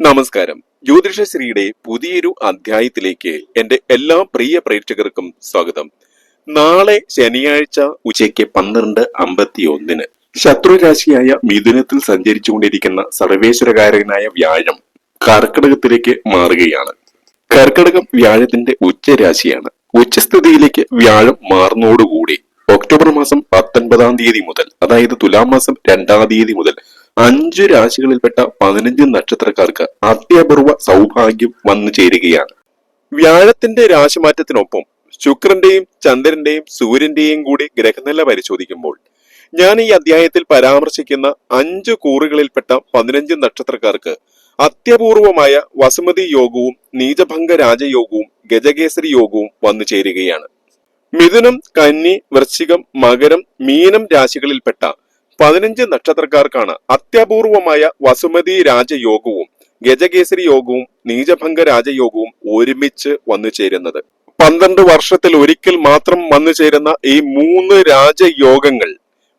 നമസ്കാരം. ജ്യോതിഷശ്രീയുടെ പുതിയൊരു അധ്യായത്തിലേക്ക് എന്റെ എല്ലാ പ്രിയ പ്രേക്ഷകർക്കും സ്വാഗതം. നാളെ ശനിയാഴ്ച ഉച്ചയ്ക്ക് പന്ത്രണ്ട് അമ്പത്തി ഒന്നിന് ശത്രുരാശിയായ മിഥുനത്തിൽ സഞ്ചരിച്ചുകൊണ്ടിരിക്കുന്ന സർവേശ്വരകാരകനായ വ്യാഴം കർക്കിടകത്തിലേക്ക് മാറുകയാണ്. കർക്കിടകം വ്യാഴത്തിന്റെ ഉച്ചരാശിയാണ്. ഉച്ചസ്ഥിതിയിലേക്ക് വ്യാഴം മാറുന്നതോടുകൂടി ഒക്ടോബർ മാസം പത്തൊൻപതാം തീയതി മുതൽ അതായത് തുലാം മാസം രണ്ടാം തീയതി മുതൽ അഞ്ച് രാശികളിൽപ്പെട്ട പതിനഞ്ച് നക്ഷത്രക്കാർക്ക് അത്യപൂർവ സൗഭാഗ്യം വന്നു ചേരുകയാണ്. വ്യാഴത്തിന്റെ രാശിമാറ്റത്തിനൊപ്പം ശുക്രന്റെയും ചന്ദ്രന്റെയും സൂര്യന്റെയും കൂടി ഗ്രഹനില പരിശോധിക്കുമ്പോൾ ഞാൻ ഈ അധ്യായത്തിൽ പരാമർശിക്കുന്ന അഞ്ച് കൂറുകളിൽപ്പെട്ട പതിനഞ്ച് നക്ഷത്രക്കാർക്ക് അത്യപൂർവമായ വസുമതി യോഗവും നീചഭംഗ രാജയോഗവും ഗജകേസരി യോഗവും വന്നു ചേരുകയാണ്. മിഥുനം കന്നി വൃശ്ചികം മകരം മീനം രാശികളിൽപ്പെട്ട പതിനഞ്ച് നക്ഷത്രക്കാർക്കാണ് അത്യപൂർവമായ വസുമതി രാജയോഗവും ഗജകേസരി യോഗവും നീചഭംഗ രാജയോഗവും ഒരുമിച്ച് വന്നു ചേരുന്നത്. പന്ത്രണ്ട് വർഷത്തിൽ ഒരിക്കൽ മാത്രം വന്നു ചേരുന്ന ഈ മൂന്ന് രാജയോഗങ്ങൾ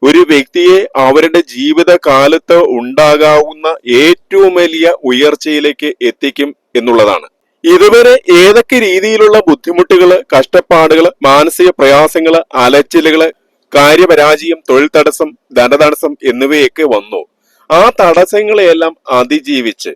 ഒരു വ്യക്തിയെ അവരുടെ ജീവിതകാലത്ത് ഉണ്ടാകാവുന്ന ഏറ്റവും വലിയ ഉയർച്ചയിലേക്ക് എത്തിക്കും എന്നുള്ളതാണ്. ഇതുവരെ ഏതൊക്കെ രീതിയിലുള്ള ബുദ്ധിമുട്ടുകൾ കഷ്ടപ്പാടുകൾ മാനസിക പ്രയാസങ്ങൾ അലച്ചിലുകൾ കാര്യപരാജയം തൊഴിൽ തടസ്സം ധനതടസ്സം എന്നിവയൊക്കെ വന്നു. ആ തടസ്സങ്ങളെയെല്ലാം അതിജീവിച്ച്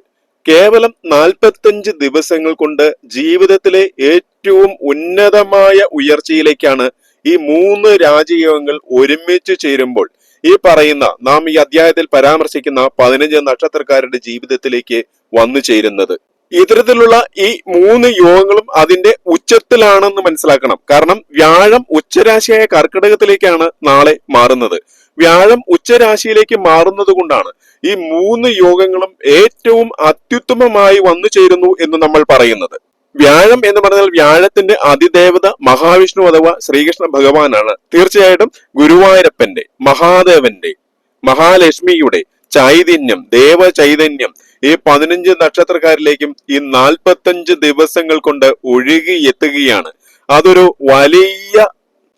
കേവലം നാൽപ്പത്തഞ്ച് ദിവസങ്ങൾ കൊണ്ട് ജീവിതത്തിലെ ഏറ്റവും ഉന്നതമായ ഉയർച്ചയിലേക്കാണ് ഈ മൂന്ന് രാജയോഗങ്ങൾ ഒരുമിച്ച് ചേരുമ്പോൾ ഈ പറയുന്ന നാം ഈ അധ്യായത്തിൽ പരാമർശിക്കുന്ന പതിനഞ്ച് നക്ഷത്രക്കാരുടെ ജീവിതത്തിലേക്ക് വന്നു ചേരുന്നത്. ഇത്തരത്തിലുള്ള ഈ മൂന്ന് യോഗങ്ങളും അതിന്റെ ഉച്ചത്തിലാണെന്ന് മനസ്സിലാക്കണം. കാരണം വ്യാഴം ഉച്ചരാശിയായ കർക്കിടകത്തിലേക്കാണ് നാളെ മാറുന്നത്. വ്യാഴം ഉച്ചരാശിയിലേക്ക് മാറുന്നത് കൊണ്ടാണ് ഈ മൂന്ന് യോഗങ്ങളും ഏറ്റവും അത്യുത്തമമായി വന്നു ചേരുന്നു എന്ന് നമ്മൾ പറയുന്നത്. വ്യാഴം എന്ന് പറഞ്ഞാൽ വ്യാഴത്തിന്റെ അതിദേവത മഹാവിഷ്ണു അഥവാ ശ്രീകൃഷ്ണ ഭഗവാനാണ്. തീർച്ചയായിട്ടും ഗുരുവായൂരപ്പന്റെ മഹാദേവന്റെ മഹാലക്ഷ്മിയുടെ ചൈതന്യം ദേവ ചൈതന്യം ഈ പതിനഞ്ച് നക്ഷത്രക്കാരിലേക്കും ഈ നാൽപ്പത്തഞ്ച് ദിവസങ്ങൾ കൊണ്ട് ഒഴുകി എത്തുകയാണ്. അതൊരു വലിയ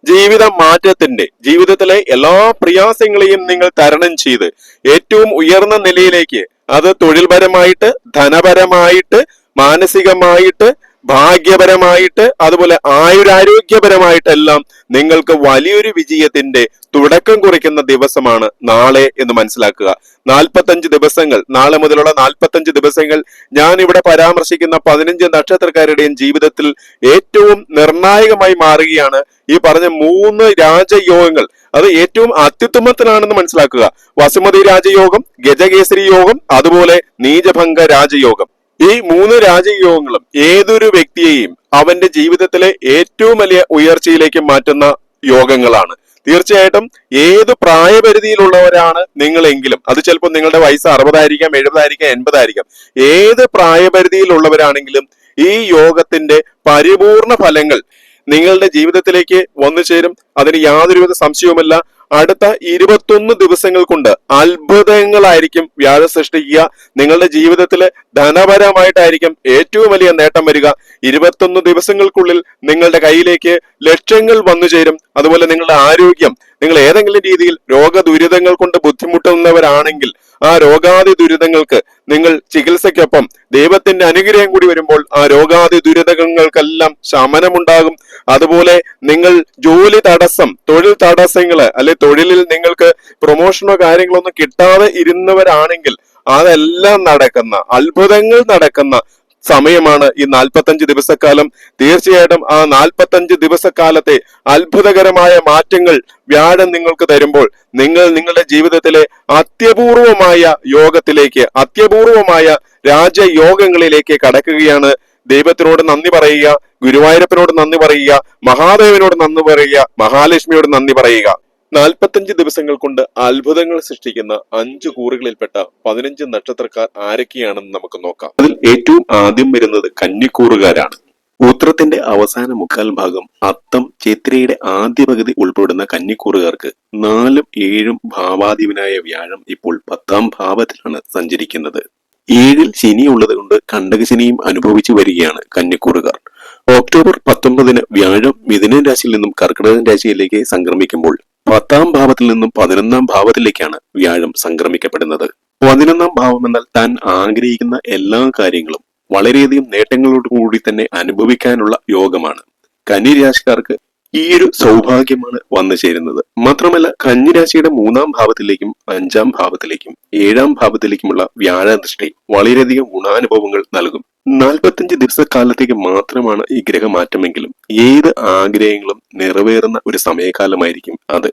ജീവിത മാറ്റത്തിന്റെ ജീവിതത്തിലെ എല്ലാ പ്രയാസങ്ങളെയും നിങ്ങൾ തരണം ചെയ്ത് ഏറ്റവും ഉയർന്ന നിലയിലേക്ക് അത് തൊഴിൽപരമായിട്ട് ധനപരമായിട്ട് മാനസികമായിട്ട് ഭാഗ്യപരമായിട്ട് അതുപോലെ ആയുരാരോഗ്യപരമായിട്ടെല്ലാം നിങ്ങൾക്ക് വലിയൊരു വിജയത്തിന്റെ തുടക്കം കുറിക്കുന്ന ദിവസമാണ് നാളെ എന്ന് മനസ്സിലാക്കുക. നാൽപ്പത്തഞ്ച് ദിവസങ്ങൾ നാളെ മുതലുള്ള നാൽപ്പത്തഞ്ച് ദിവസങ്ങൾ ഞാൻ ഇവിടെ പരാമർശിക്കുന്ന പതിനഞ്ച് നക്ഷത്രക്കാരുടെയും ജീവിതത്തിൽ ഏറ്റവും നിർണായകമായി മാറുകയാണ് ഈ പറഞ്ഞ മൂന്ന് രാജയോഗങ്ങൾ. അത് ഏറ്റവും അത്യുത്തമത്തിലാണെന്ന് മനസ്സിലാക്കുക. വസുമതി രാജയോഗം ഗജകേസരി യോഗം അതുപോലെ നീചഭംഗ രാജയോഗം. ഈ മൂന്ന് രാജയോഗങ്ങളും ഏതൊരു വ്യക്തിയെയും അവന്റെ ജീവിതത്തിലെ ഏറ്റവും വലിയ ഉയർച്ചയിലേക്ക് മാറ്റുന്ന യോഗങ്ങളാണ്. തീർച്ചയായിട്ടും ഏത് പ്രായപരിധിയിലുള്ളവരാണ് നിങ്ങളെങ്കിലും അത് ചിലപ്പോൾ നിങ്ങളുടെ വയസ്സ് അറുപതായിരിക്കാം എഴുപതായിരിക്കാം എൺപതായിരിക്കാം ഏത് പ്രായപരിധിയിലുള്ളവരാണെങ്കിലും ഈ യോഗത്തിന്റെ പരിപൂർണ ഫലങ്ങൾ നിങ്ങളുടെ ജീവിതത്തിലേക്ക് വന്നു ചേരും അതിന് യാതൊരുവിധ സംശയവുമല്ല. അടുത്ത ഇരുപത്തൊന്ന് ദിവസങ്ങൾ കൊണ്ട് അത്ഭുതങ്ങളായിരിക്കും വ്യാഴം സൃഷ്ടിക്കുക. നിങ്ങളുടെ ജീവിതത്തിലെ ധനപരമായിട്ടായിരിക്കും ഏറ്റവും വലിയ നേട്ടം വരിക. ഇരുപത്തൊന്ന് ദിവസങ്ങൾക്കുള്ളിൽ നിങ്ങളുടെ കയ്യിലേക്ക് ലക്ഷ്യങ്ങൾ വന്നു ചേരും. അതുപോലെ നിങ്ങളുടെ ആരോഗ്യം. നിങ്ങൾ ഏതെങ്കിലും രീതിയിൽ രോഗ ദുരിതങ്ങൾ കൊണ്ട് ബുദ്ധിമുട്ടുന്നവരാണെങ്കിൽ ആ രോഗാതി ദുരിതങ്ങൾക്ക് നിങ്ങൾ ചികിത്സയ്ക്കൊപ്പം ദൈവത്തിന്റെ അനുഗ്രഹം കൂടി വരുമ്പോൾ ആ രോഗാതി ദുരിതങ്ങൾക്കെല്ലാം ശമനമുണ്ടാകും. അതുപോലെ നിങ്ങൾ ജോലി തടസ്സം തൊഴിൽ തടസ്സങ്ങൾ അല്ലെ തൊഴിലിൽ നിങ്ങൾക്ക് പ്രൊമോഷനോ കാര്യങ്ങളൊന്നും കിട്ടാതെ ഇരുന്നവരാണെങ്കിൽ അതെല്ലാം നടക്കുന്ന അത്ഭുതങ്ങൾ നടക്കുന്ന സമയമാണ് ഈ നാൽപ്പത്തഞ്ച് ദിവസക്കാലം. തീർച്ചയായിട്ടും ആ നാൽപ്പത്തഞ്ച് ദിവസക്കാലത്തെ അത്ഭുതകരമായ മാറ്റങ്ങൾ വ്യാഴം നിങ്ങൾക്ക് തരുമ്പോൾ നിങ്ങൾ നിങ്ങളുടെ ജീവിതത്തിലെ അത്യപൂർവമായ യോഗത്തിലേക്ക് അത്യപൂർവമായ രാജയോഗങ്ങളിലേക്ക് കടക്കുകയാണ് ദൈവത്തിനോട് നന്ദി പറയുക ഗുരുവായൂരപ്പനോട് നന്ദി പറയുക മഹാദേവനോട് നന്ദി പറയുക മഹാലക്ഷ്മിയോട് നന്ദി പറയുക. നാൽപ്പത്തഞ്ച് ദിവസങ്ങൾ കൊണ്ട് അത്ഭുതങ്ങൾ സൃഷ്ടിക്കുന്ന അഞ്ചു കൂറുകളിൽപ്പെട്ട പതിനഞ്ച് നക്ഷത്രക്കാർ ആരൊക്കെയാണെന്ന് നമുക്ക് നോക്കാം. അതിൽ ഏറ്റവും ആദ്യം വരുന്നത് കന്നിക്കൂറുകാരാണ്. ഉത്രത്തിന്റെ അവസാന മുക്കാൽ ഭാഗം അത്തം ചിത്രയുടെ ആദ്യ പകുതി ഉൾപ്പെടുന്ന കന്നിക്കൂറുകാർക്ക് നാലും ഏഴും ഭാവാധിപനായ വ്യാഴം ഇപ്പോൾ പത്താം ഭാവത്തിലാണ് സഞ്ചരിക്കുന്നത്. ഏഴിൽ ശനി ഉള്ളത് കൊണ്ട് കണ്ടകശനിയും അനുഭവിച്ചു വരികയാണ് കന്യക്കൂറുകാർ ഒക്ടോബർ പത്തൊമ്പതിന് വ്യാഴം മിഥുനൻ രാശിയിൽ നിന്നും കർക്കിടകൻ രാശിയിലേക്ക് സംക്രമിക്കുമ്പോൾ പത്താം ഭാവത്തിൽ നിന്നും പതിനൊന്നാം ഭാവത്തിലേക്കാണ് വ്യാഴം സംക്രമിക്കപ്പെടുന്നത്. പതിനൊന്നാം ഭാവം എന്നാൽ താൻ ആഗ്രഹിക്കുന്ന എല്ലാ കാര്യങ്ങളും വളരെയധികം നേട്ടങ്ങളോട് കൂടി തന്നെ അനുഭവിക്കാനുള്ള യോഗമാണ്. കന്നിരാശിക്കാർക്ക് ഈ ഒരു സൗഭാഗ്യമാണ് വന്നു ചേരുന്നത്. മാത്രമല്ല കന്നിരാശിയുടെ മൂന്നാം ഭാവത്തിലേക്കും അഞ്ചാം ഭാവത്തിലേക്കും ഏഴാം ഭാവത്തിലേക്കുമുള്ള വ്യാഴദൃഷ്ടി വളരെയധികം ഗുണാനുഭവങ്ങൾ നൽകും. നാൽപ്പത്തിയഞ്ച് ദിവസക്കാലത്തേക്ക് മാത്രമാണ് ഈ ഗ്രഹമാറ്റമെങ്കിലും ഏത് ആഗ്രഹങ്ങളും നിറവേറുന്ന ഒരു സമയകാലമായിരിക്കും അത്.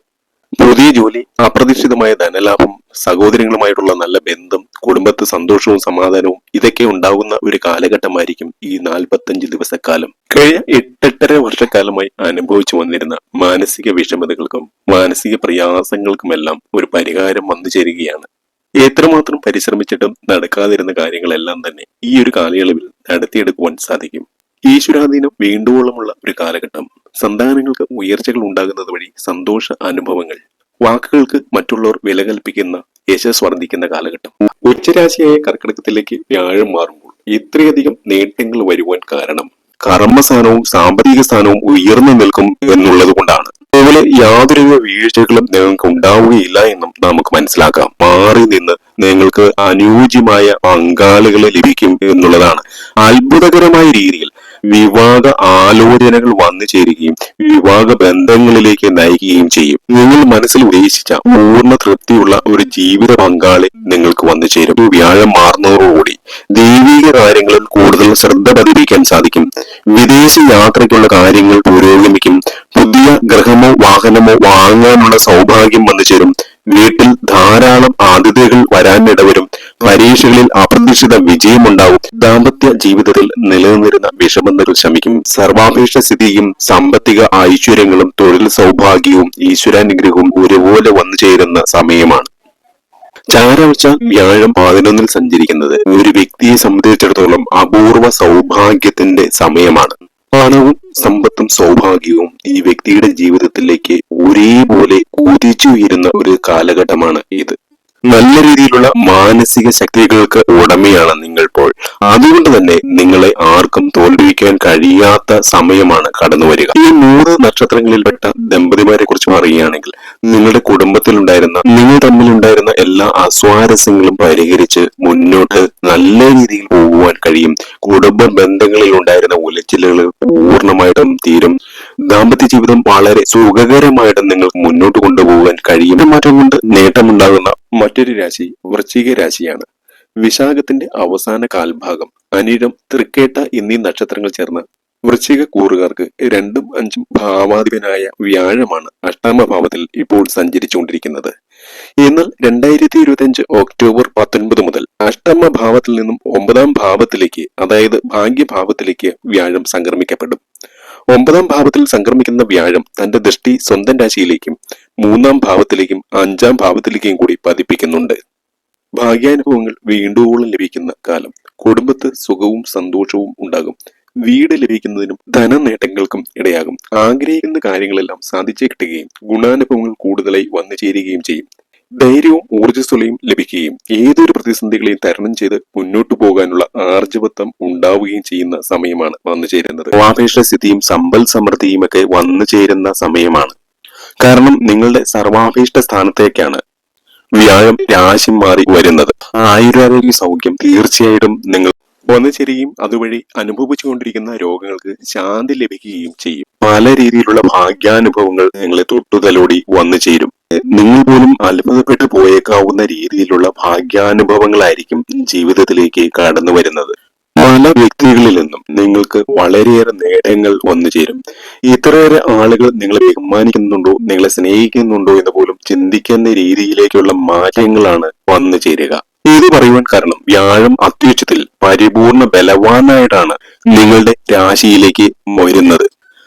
പുതിയ ജോലി അപ്രതീക്ഷിതമായ ധനലാഭം സഹോദരങ്ങളുമായിട്ടുള്ള നല്ല ബന്ധം കുടുംബത്ത് സന്തോഷവും സമാധാനവും ഇതൊക്കെ ഉണ്ടാകുന്ന ഒരു കാലഘട്ടമായിരിക്കും ഈ നാൽപ്പത്തഞ്ച് ദിവസക്കാലം. കഴിഞ്ഞ എട്ടെട്ടര വർഷക്കാലമായി അനുഭവിച്ചു വന്നിരുന്ന മാനസിക വിഷമതകൾക്കും മാനസിക പ്രയാസങ്ങൾക്കുമെല്ലാം ഒരു പരിഹാരം വന്നു ചേരുകയാണ്. എത്രമാത്രം പരിശ്രമിച്ചിട്ടും നടക്കാതിരുന്ന കാര്യങ്ങളെല്ലാം തന്നെ ഈ ഒരു കാലയളവിൽ നടത്തിയെടുക്കുവാൻ സാധിക്കും. ഈശ്വരാധീനം വീണ്ടുവോളമുള്ള ഒരു കാലഘട്ടം സന്താനങ്ങൾക്ക് ഉയർച്ചകൾ ഉണ്ടാകുന്നത് വഴി സന്തോഷ അനുഭവങ്ങൾ. വാക്കുകൾക്ക് മറ്റുള്ളവർ വില കൽപ്പിക്കുന്ന യശസ് വർദ്ധിക്കുന്ന കാലഘട്ടം. ഉച്ചരാശിയായ കർക്കിടകത്തിലേക്ക് വ്യാഴം മാറുമ്പോൾ ഇത്രയധികം നേട്ടങ്ങൾ വരുവാൻ കാരണം കർമ്മസ്ഥാനവും സാമ്പത്തിക സ്ഥാനവും ഉയർന്നു നിൽക്കും എന്നുള്ളത് കൊണ്ടാണ്. അതുപോലെ യാതൊരു വീഴ്ചകളും നിങ്ങൾക്ക് ഉണ്ടാവുകയില്ല എന്നും നമുക്ക് മനസ്സിലാക്കാം. മാറി നിന്ന് നിങ്ങൾക്ക് അനുയോജ്യമായ പങ്കാളികളെ ലഭിക്കും എന്നുള്ളതാണ്. അത്ഭുതകരമായ രീതിയിൽ വിവാഹ ആലോചനകൾ വന്നു ചേരുകയും വിവാഹ ബന്ധങ്ങളിലേക്ക് നയിക്കുകയും ചെയ്യും. നിങ്ങൾ മനസ്സിൽ ഉദ്ദേശിച്ച പൂർണ തൃപ്തിയുള്ള ഒരു ജീവിത പങ്കാളി നിങ്ങൾക്ക് വന്നു ചേരും. വ്യാഴം മാറുന്നതോടുകൂടി ദൈവിക കാര്യങ്ങളിൽ കൂടുതൽ ശ്രദ്ധ പതിപ്പിക്കാൻ സാധിക്കും. വിദേശ യാത്രയ്ക്കുള്ള കാര്യങ്ങൾ പുരോഗമിക്കും. പുതിയ ഗ്രഹമോ വാഹനമോ വാങ്ങാനുള്ള സൗഭാഗ്യം വന്നു ചേരും. വീട്ടിൽ ധാരാളം ആതിഥ്യകൾ വരാനിടവരും. പരീക്ഷകളിൽ അപ്രതീക്ഷിത വിജയമുണ്ടാവും. ദാമ്പത്യ ജീവിതത്തിൽ നിലനിന്നിരുന്ന വിഷമങ്ങൾ ശമിക്കും. സർവാപേക്ഷ സ്ഥിതിയും സാമ്പത്തിക ഐശ്വര്യങ്ങളും തൊഴിൽ സൗഭാഗ്യവും ഈശ്വരാനുഗ്രഹവും ഒരുപോലെ വന്നു ചേരുന്ന സമയമാണ്. ചാരാഴ്ച വ്യാഴം പതിനൊന്നിൽ സഞ്ചരിക്കുന്നത് ഒരു വ്യക്തിയെ സംബന്ധിച്ചിടത്തോളം അപൂർവ സൗഭാഗ്യത്തിന്റെ സമയമാണ്. പണവും സമ്പത്തും സൗഭാഗ്യവും ഈ വ്യക്തിയുടെ ജീവിതത്തിലേക്ക് ഒരേപോലെ കുതിച്ചുയരുന്ന ഒരു കാലഘട്ടമാണ് ഇത്. നല്ല രീതിയിലുള്ള മാനസിക ശക്തികൾക്ക് ഉടമയാണ് നിങ്ങൾ ഇപ്പോൾ. അതുകൊണ്ട് തന്നെ നിങ്ങളെ ആർക്കും തോൽപ്പിക്കാൻ കഴിയാത്ത സമയമാണ് കടന്നു വരിക. ഈ മൂന്ന് നക്ഷത്രങ്ങളിൽപ്പെട്ട ദമ്പതിമാരെ കുറിച്ച് പറയുകയാണെങ്കിൽ നിങ്ങളുടെ കുടുംബത്തിലുണ്ടായിരുന്ന നിങ്ങൾ തമ്മിലുണ്ടായിരുന്ന എല്ലാ അസ്വാരസ്യങ്ങളും പരിഹരിച്ച് മുന്നോട്ട് നല്ല രീതിയിൽ പോകുവാൻ കഴിയും. കുടുംബ ബന്ധങ്ങളിൽ ഉണ്ടായിരുന്ന ഉലച്ചിലുകൾ പൂർണമായിട്ടും തീരും. ദാമ്പത്യ ജീവിതം വളരെ സുഖകരമായിട്ട് നിങ്ങൾക്ക് മുന്നോട്ട് കൊണ്ടുപോകാൻ കഴിയുന്ന മാറ്റം കൊണ്ട് നേട്ടമുണ്ടാകുന്ന മറ്റൊരു രാശി വൃശ്ചിക രാശിയാണ്. വിശാഖത്തിന്റെ അവസാന കാൽഭാഗം അനിഴം തൃക്കേട്ട എന്നീ നക്ഷത്രങ്ങൾ ചേർന്ന് വൃശ്ചിക കൂറുകാർക്ക് രണ്ടും അഞ്ചും ഭാവാധിപനായ വ്യാഴമാണ് അഷ്ടമ ഭാവത്തിൽ ഇപ്പോൾ സഞ്ചരിച്ചുകൊണ്ടിരിക്കുന്നത്. എന്നാൽ രണ്ടായിരത്തി ഇരുപത്തി അഞ്ച് ഒക്ടോബർ പത്തൊൻപത് മുതൽ അഷ്ടമ ഭാവത്തിൽ നിന്നും ഒമ്പതാം ഭാവത്തിലേക്ക് അതായത് ഭാഗ്യഭാവത്തിലേക്ക് വ്യാഴം സംക്രമിക്കപ്പെടും. ഒമ്പതാം ഭാവത്തിൽ സംക്രമിക്കുന്ന വ്യാഴം തന്റെ ദൃഷ്ടി സ്വന്തം രാശിയിലേക്കും മൂന്നാം ഭാവത്തിലേക്കും അഞ്ചാം ഭാവത്തിലേക്കും കൂടി പതിപ്പിക്കുന്നുണ്ട്. ഭാഗ്യാനുഭവങ്ങൾ വീണ്ടുവോളം ലഭിക്കുന്ന കാലം. കുടുംബത്ത് സുഖവും സന്തോഷവും ഉണ്ടാകും. വീട് ലഭിക്കുന്നതിനും ധന നേട്ടങ്ങൾക്കും ഇടയാകും. ആഗ്രഹിക്കുന്ന കാര്യങ്ങളെല്ലാം സാധിച്ചേ കിട്ടുകയും ഗുണാനുഭവങ്ങൾ കൂടുതലായി വന്നു ചേരുകയും ചെയ്യും. ധൈര്യവും ഊർജസ്വലയും ലഭിക്കുകയും ഏതൊരു പ്രതിസന്ധികളെയും തരണം ചെയ്ത് മുന്നോട്ടു പോകാനുള്ള ആർജവത്വം ഉണ്ടാവുകയും ചെയ്യുന്ന സമയമാണ് വന്നു ചേരുന്നത്. വാപേക്ഷ സ്ഥിതിയും സമ്പൽ സമൃദ്ധിയും ഒക്കെ വന്നു ചേരുന്ന സമയമാണ്. കാരണം നിങ്ങളുടെ സർവാഭീഷ്ട സ്ഥാനത്തേക്കാണ് വ്യാഴം രാശി മാറി വരുന്നത്. ആയുരാരോഗ്യ സൗഖ്യം തീർച്ചയായിട്ടും നിങ്ങൾ വന്നു ചേരുകയും അതുവഴി അനുഭവിച്ചുകൊണ്ടിരിക്കുന്ന രോഗങ്ങൾക്ക് ശാന്തി ലഭിക്കുകയും ചെയ്യും. പല രീതിയിലുള്ള ഭാഗ്യാനുഭവങ്ങൾ നിങ്ങളെ തൊട്ടുതലോടി വന്നു ചേരും. നിങ്ങൾ പോലും അത്ഭുതപ്പെട്ടു പോയേക്കാവുന്ന രീതിയിലുള്ള ഭാഗ്യാനുഭവങ്ങളായിരിക്കും ജീവിതത്തിലേക്ക് കടന്നു വരുന്നത്. പല വ്യക്തികളിൽ നിന്നും നിങ്ങൾക്ക് വളരെയേറെ നേട്ടങ്ങൾ വന്നു ചേരും. ഇത്രയേറെ ആളുകൾ നിങ്ങളെ ബഹുമാനിക്കുന്നുണ്ടോ നിങ്ങളെ സ്നേഹിക്കുന്നുണ്ടോ എന്ന് പോലും ചിന്തിക്കുന്ന രീതിയിലേക്കുള്ള മാറ്റങ്ങളാണ് വന്നു ചേരുക. ഇത് പറയുവാൻ കാരണം വ്യാഴം അത്യുച്ചത്തിൽ പരിപൂർണ ബലവാനായിട്ടാണ് നിങ്ങളുടെ രാശിയിലേക്ക് വരുന്നത്.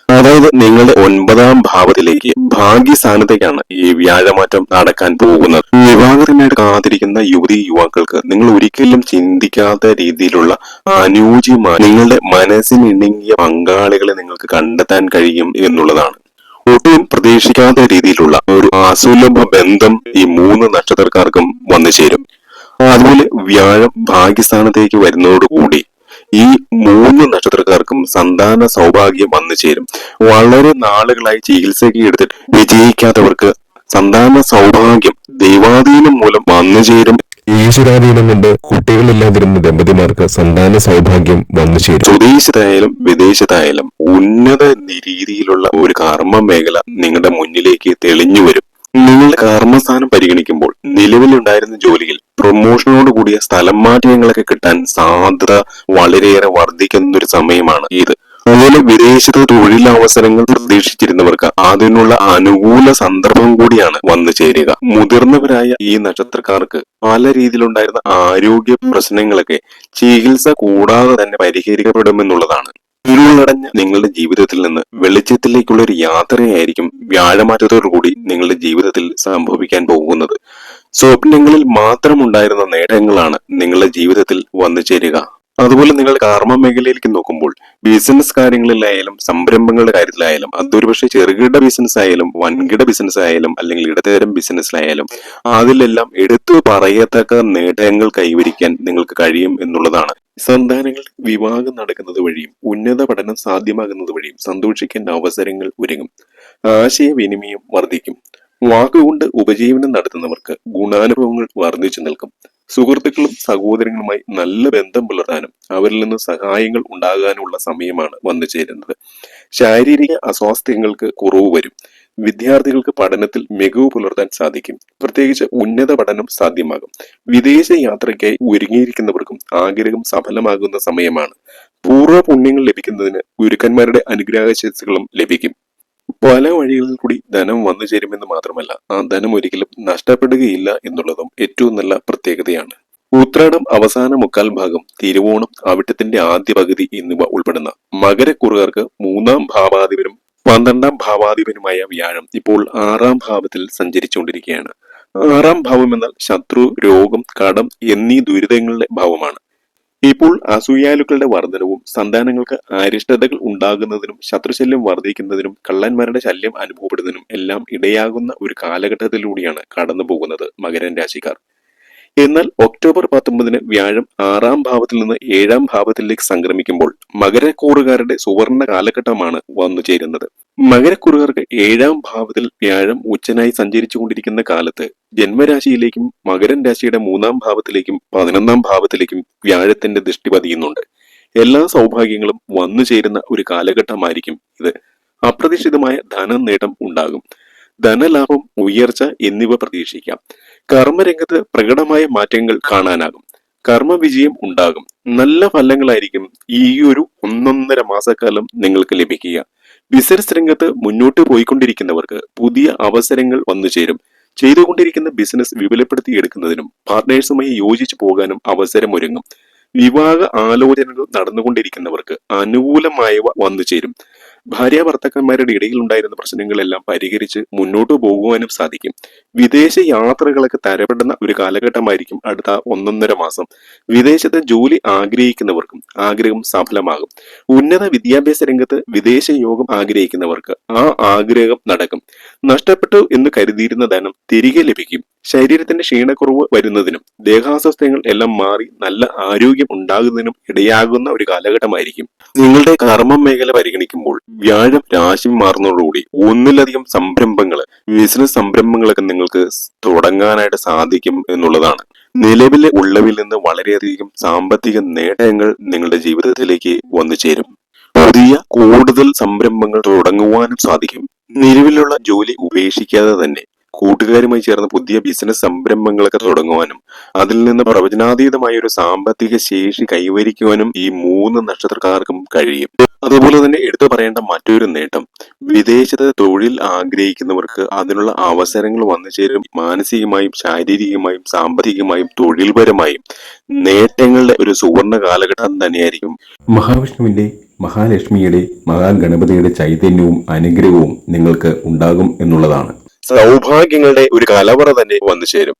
അതായത് നിങ്ങളുടെ ഒൻപതാം ഭാവത്തിലേക്ക് ഭാഗ്യസ്ഥാനത്തേക്കാണ് ഈ വ്യാഴമാറ്റം നടക്കാൻ പോകുന്നത്. വിവാഹത്തിനായിട്ട് കാത്തിരിക്കുന്ന യുവതി യുവാക്കൾക്ക് നിങ്ങൾ ഒരിക്കലും ചിന്തിക്കാത്ത രീതിയിലുള്ള അനുയോജ്യമായ നിങ്ങളുടെ മനസ്സിനിണങ്ങിയ പങ്കാളികളെ നിങ്ങൾക്ക് കണ്ടെത്താൻ കഴിയും എന്നുള്ളതാണ്. ഒട്ടും പ്രതീക്ഷിക്കാത്ത രീതിയിലുള്ള ഒരു അസുലഭ ബന്ധം ഈ മൂന്ന് നക്ഷത്രക്കാർക്കും വന്നു ചേരും അതുപോലെ വ്യാഴം ഭാഗ്യസ്ഥാനത്തേക്ക് വരുന്നതോടുകൂടി ഈ മൂന്ന് നക്ഷത്രക്കാർക്കും സന്താന സൗഭാഗ്യം വന്നു ചേരും. വളരെ നാളുകളായി ചികിത്സയ്ക്ക് എടുത്തിട്ട് വിജയിക്കാത്തവർക്ക് സന്താന സൗഭാഗ്യം ദൈവാധീനം മൂലം വന്നു ചേരും. ഈശ്വരാധീനം കൊണ്ട് കുട്ടികളില്ലാതിരുന്ന ദമ്പതിമാർക്ക് സന്താന സൗഭാഗ്യം വന്നു ചേരും. സ്വദേശത്തായാലും വിദേശത്തായാലും ഉന്നത രീതിയിലുള്ള ഒരു കർമ്മ മേഖല നിങ്ങളുടെ മുന്നിലേക്ക് തെളിഞ്ഞു വരും. നിങ്ങളുടെ കർമ്മസ്ഥാനം പരിഗണിക്കുമ്പോൾ നിലവിലുണ്ടായിരുന്ന ജോലിയിൽ പ്രൊമോഷനോട് കൂടിയ സ്ഥലം മാറ്റങ്ങളൊക്കെ കിട്ടാൻ സാധ്യത വളരെയേറെ വർദ്ധിക്കുന്ന ഒരു സമയമാണ് ഇത്. അതുപോലെ വിദേശത്ത് തൊഴിലവസരങ്ങൾ പ്രതീക്ഷിച്ചിരുന്നവർക്ക് അതിനുള്ള അനുകൂല സന്ദർഭം കൂടിയാണ് വന്നു ചേരുക. മുതിർന്നവരായ ഈ നക്ഷത്രക്കാർക്ക് പല രീതിയിലുണ്ടായിരുന്ന ആരോഗ്യ പ്രശ്നങ്ങളൊക്കെ ചികിത്സ കൂടാതെ തന്നെ പരിഹരിക്കപ്പെടുമെന്നുള്ളതാണ്. ഇരുളടഞ്ഞ നിങ്ങളുടെ ജീവിതത്തിൽ നിന്ന് വെളിച്ചത്തിലേക്കുള്ള ഒരു യാത്രയായിരിക്കും വ്യാഴമാറ്റത്തോടുകൂടി നിങ്ങളുടെ ജീവിതത്തിൽ സംഭവിക്കാൻ പോകുന്നത്. സ്വപ്നങ്ങളിൽ മാത്രം ഉണ്ടായിരുന്ന നേട്ടങ്ങളാണ് നിങ്ങളുടെ ജീവിതത്തിൽ വന്നു ചേരുക. അതുപോലെ നിങ്ങൾ കർമ്മ മേഖലയിലേക്ക് നോക്കുമ്പോൾ ബിസിനസ് കാര്യങ്ങളിലായാലും സംരംഭങ്ങളുടെ കാര്യത്തിലായാലും അതൊരു പക്ഷേ ചെറുകിട ബിസിനസ് ആയാലും വൻകിട ബിസിനസ് ആയാലും അല്ലെങ്കിൽ ഇടത്തരം ബിസിനസ്സിലായാലും അതിലെല്ലാം എടുത്തു പറയത്തക്ക നേട്ടങ്ങൾ കൈവരിക്കാൻ നിങ്ങൾക്ക് കഴിയും എന്നുള്ളതാണ്. സന്താനങ്ങൾ വിവാഹം നടക്കുന്നത് വഴിയും ഉന്നത പഠനം സാധ്യമാകുന്നത് വഴിയും സന്തോഷിക്കേണ്ട അവസരങ്ങൾ ഒരുങ്ങും. ആശയവിനിമയം വർദ്ധിക്കും. വാക്കുകൊണ്ട് ഉപജീവനം നടത്തുന്നവർക്ക് ഗുണാനുഭവങ്ങൾ വർദ്ധിച്ചു നിൽക്കും. സുഹൃത്തുക്കളും സഹോദരങ്ങളുമായി നല്ല ബന്ധം പുലർത്താനും അവരിൽ നിന്ന് സഹായങ്ങൾ ഉണ്ടാകാനുള്ള സമയമാണ് വന്നു ചേരുന്നത് ശാരീരിക അസ്വാസ്ഥ്യങ്ങൾക്ക് കുറവ് വരും. വിദ്യാർത്ഥികൾക്ക് പഠനത്തിൽ മികവ് പുലർത്താൻ സാധിക്കും. പ്രത്യേകിച്ച് ഉന്നത പഠനം സാധ്യമാകും. വിദേശ യാത്രയ്ക്കായി ഒരുങ്ങിയിരിക്കുന്നവർക്കും ആഗ്രഹം സഫലമാകുന്ന സമയമാണ്. പൂർവ പുണ്യങ്ങൾ ലഭിക്കുന്നതിന് ഗുരുക്കന്മാരുടെ അനുഗ്രഹാശിസുകളും ലഭിക്കും. പല വഴികളിൽ കൂടി ധനം വന്നു ചേരുമെന്ന് മാത്രമല്ല ആ ധനം ഒരിക്കലും നഷ്ടപ്പെടുകയില്ല എന്നുള്ളതും ഏറ്റവും നല്ല പ്രത്യേകതയാണ്. ഉത്രാടം അവസാന മുക്കാൽ ഭാഗം തിരുവോണം അവിട്ടത്തിന്റെ ആദ്യ പകുതി എന്നിവ ഉൾപ്പെടുന്ന മകരക്കുറുകാർക്ക് മൂന്നാം ഭാവാധിപനും പന്ത്രണ്ടാം ഭാവാധിപനുമായ വ്യാഴം ഇപ്പോൾ ആറാം ഭാവത്തിൽ സഞ്ചരിച്ചുകൊണ്ടിരിക്കുകയാണ്. ആറാം ഭാവം എന്നാൽ ശത്രു രോഗം കടം എന്നീ ദുരിതങ്ങളുടെ ഭാവമാണ്. ഇപ്പോൾ അസൂയാലുക്കളുടെ വർധനവും സന്താനങ്ങൾക്ക് അരിഷ്ടതകൾ ഉണ്ടാകുന്നതിനും ശത്രുശല്യം വർദ്ധിക്കുന്നതിനും കള്ളന്മാരുടെ ശല്യം അനുഭവപ്പെടുന്നതിനും എല്ലാം ഇടയാകുന്ന ഒരു കാലഘട്ടത്തിലൂടെയാണ് കടന്നു പോകുന്നത് മകരൻ രാശിക്കാർ. എന്നാൽ ഒക്ടോബർ പത്തൊമ്പതിന് വ്യാഴം ആറാം ഭാവത്തിൽ നിന്ന് ഏഴാം ഭാവത്തിലേക്ക് സംക്രമിക്കുമ്പോൾ മകരക്കൂറുകാരുടെ സുവർണ കാലഘട്ടമാണ് വന്നു ചേരുന്നത്. മകരക്കുറുകാർക്ക് ഏഴാം ഭാവത്തിൽ വ്യാഴം ഉച്ചനായി സഞ്ചരിച്ചു കൊണ്ടിരിക്കുന്ന കാലത്ത് ജന്മരാശിയിലേക്കും മകരൻ രാശിയുടെ മൂന്നാം ഭാവത്തിലേക്കും പതിനൊന്നാം ഭാവത്തിലേക്കും വ്യാഴത്തിന്റെ ദൃഷ്ടി പതിയുന്നുണ്ട്. എല്ലാ സൗഭാഗ്യങ്ങളും വന്നു ചേരുന്ന ഒരു കാലഘട്ടമായിരിക്കും ഇത്. അപ്രതീക്ഷിതമായ ധനനേട്ടം ഉണ്ടാകും. ധനലാഭം ഉയർച്ച എന്നിവ പ്രതീക്ഷിക്കാം. കർമ്മരംഗത്ത് പ്രകടമായ മാറ്റങ്ങൾ കാണാനാകും. കർമ്മവിജയം ഉണ്ടാകും. നല്ല ഫലങ്ങളായിരിക്കും ഈ ഒരു ഒന്നൊന്നര മാസക്കാലം നിങ്ങൾക്ക് ലഭിക്കുക. ബിസിനസ് രംഗത്ത് മുന്നോട്ട് പോയിക്കൊണ്ടിരിക്കുന്നവർക്ക് പുതിയ അവസരങ്ങൾ വന്നു ചേരും. ചെയ്തുകൊണ്ടിരിക്കുന്ന ബിസിനസ് വിപുലപ്പെടുത്തിയെടുക്കുന്നതിനും പാർട്ട്നേഴ്സുമായി യോജിച്ചു പോകാനും അവസരമൊരുങ്ങും വിവാഹ ആലോചനകൾ നടന്നുകൊണ്ടിരിക്കുന്നവർക്ക് അനുകൂലമായവ വന്നു ചേരും. ഭാര്യ ഭർത്താക്കന്മാരുടെ ഇടയിൽ ഉണ്ടായിരുന്ന പ്രശ്നങ്ങളെല്ലാം പരിഹരിച്ച് മുന്നോട്ട് പോകുവാനും സാധിക്കും. വിദേശ യാത്രകളൊക്കെ തരപ്പെടുന്ന ഒരു കാലഘട്ടമായിരിക്കും അടുത്ത ഒന്നൊന്നര മാസം. വിദേശത്തെ ജോലി ആഗ്രഹിക്കുന്നവർക്കും ആഗ്രഹം സഫലമാകും. ഉന്നത വിദ്യാഭ്യാസ രംഗത്ത് വിദേശ യോഗം ആഗ്രഹിക്കുന്നവർക്ക് ആ ആഗ്രഹം നടക്കും. നഷ്ടപ്പെട്ടു എന്ന് കരുതിയിരുന്ന ധനം തിരികെ ലഭിക്കും. ശരീരത്തിന്റെ ക്ഷീണക്കുറവ് വരുന്നതിനും ദേഹാസ്വസ്ഥ്യങ്ങൾ എല്ലാം മാറി നല്ല ആരോഗ്യം ഉണ്ടാകുന്നതിനും ഇടയാകുന്ന ഒരു കാലഘട്ടമായിരിക്കും. നിങ്ങളുടെ കർമ്മ മേഖല പരിഗണിക്കുമ്പോൾ വ്യാഴം രാശി മാറുന്നതോടുകൂടി ഒന്നിലധികം സംരംഭങ്ങൾ ബിസിനസ് സംരംഭങ്ങളൊക്കെ നിങ്ങൾക്ക് തുടങ്ങാനായിട്ട് സാധിക്കും എന്നുള്ളതാണ്. നിലവിലെ ഉള്ളവിൽ നിന്ന് വളരെയധികം സാമ്പത്തിക നേട്ടങ്ങൾ നിങ്ങളുടെ ജീവിതത്തിലേക്ക് വന്നു ചേരും. പുതിയ കൂടുതൽ സംരംഭങ്ങൾ തുടങ്ങുവാനും സാധിക്കും. നിലവിലുള്ള ജോലി ഉപേക്ഷിക്കാതെ തന്നെ കൂട്ടുകാരുമായി ചേർന്ന് പുതിയ ബിസിനസ് സംരംഭങ്ങളൊക്കെ തുടങ്ങുവാനും അതിൽ നിന്ന് പ്രവചനാതീതമായ ഒരു സാമ്പത്തിക ശേഷി കൈവരിക്കുവാനും ഈ മൂന്ന് നക്ഷത്രക്കാർക്കും കഴിയും. അതുപോലെ തന്നെ എടുത്തു പറയേണ്ട മറ്റൊരു നേട്ടം വിദേശത്ത് തൊഴിൽ ആഗ്രഹിക്കുന്നവർക്ക് അതിനുള്ള അവസരങ്ങൾ വന്നു ചേരും. മാനസികമായും ശാരീരികമായും സാമ്പത്തികമായും തൊഴിൽപരമായും നേട്ടങ്ങളുടെ ഒരു സുവർണ കാലഘട്ടം തന്നെയായിരിക്കും. മഹാവിഷ്ണുവിന്റെ മഹാലക്ഷ്മിയുടെ മഹാഗണപതിയുടെ ചൈതന്യവും അനുഗ്രഹവും നിങ്ങൾക്ക് ഉണ്ടാകും എന്നുള്ളതാണ്. സൗഭാഗ്യങ്ങളുടെ ഒരു കലവറ തന്നെ വന്നു ചേരും.